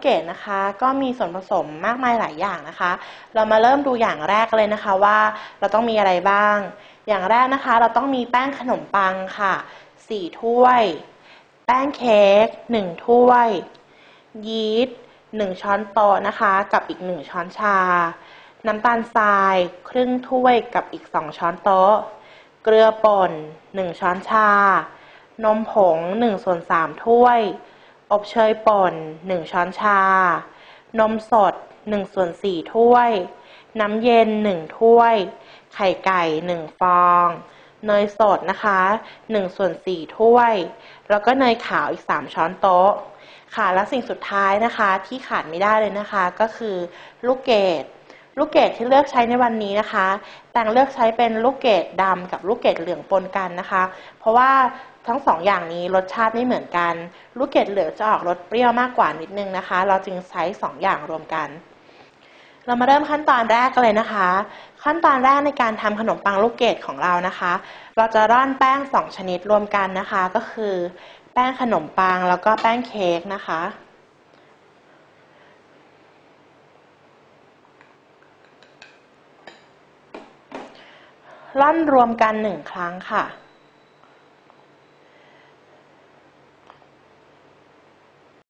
เกดนะคะ ก็มีส่วนผสมมากมายหลายอย่างนะคะ เรามาเริ่มดูอย่างแรกเลยนะคะว่าเราต้องมีอะไรบ้าง อย่างแรกนะคะ เราต้องมีแป้งขนมปังค่ะ4ถ้วย แป้งเค้ก1ถ้วย ยีสต์1ช้อนโต๊ะนะคะ กับอีก 1 ช้อนชา น้ำตาลทรายครึ่งถ้วยกับอีก 2 ช้อนโต๊ะ เกลือป่น 1 ช้อนชา นมผง1ส่วน3ถ้วย อบเชยป่น 1 ช้อนชา นมสด 1 ส่วน 4 ถ้วย น้ำเย็น 1 ถ้วย ไข่ไก่ 1 ฟอง เนยสดนะคะ 1 ส่วน 4 ถ้วย แล้วก็เนยขาวอีก 3 ช้อนโต๊ะ ค่ะ และสิ่งสุดท้ายนะคะที่ขาดไม่ได้เลยนะคะ ก็คือลูกเกด ลูกเกดที่เลือกใช้ในวันนี้นะคะ แตงเลือกใช้เป็นลูกเกดดำกับลูกเกดเหลืองปนกันนะคะ เพราะว่าทั้งสองอย่างนี้รสชาติไม่เหมือนกัน ลูกเกดเหลืองจะออกรสเปรี้ยวมากกว่านิดนึงนะคะ เราจึงใช้สองอย่างรวมกัน เรามาเริ่มขั้นตอนแรกกันเลยนะคะ ขั้นตอนแรกในการทำขนมปังลูกเกดของเรานะคะ เราจะร่อนแป้งสองชนิดรวมกันนะคะ ก็คือ แป้งขนมปังแล้วก็แป้งเค้กนะคะ ร่อนรวมกันหนึ่งครั้งค่ะ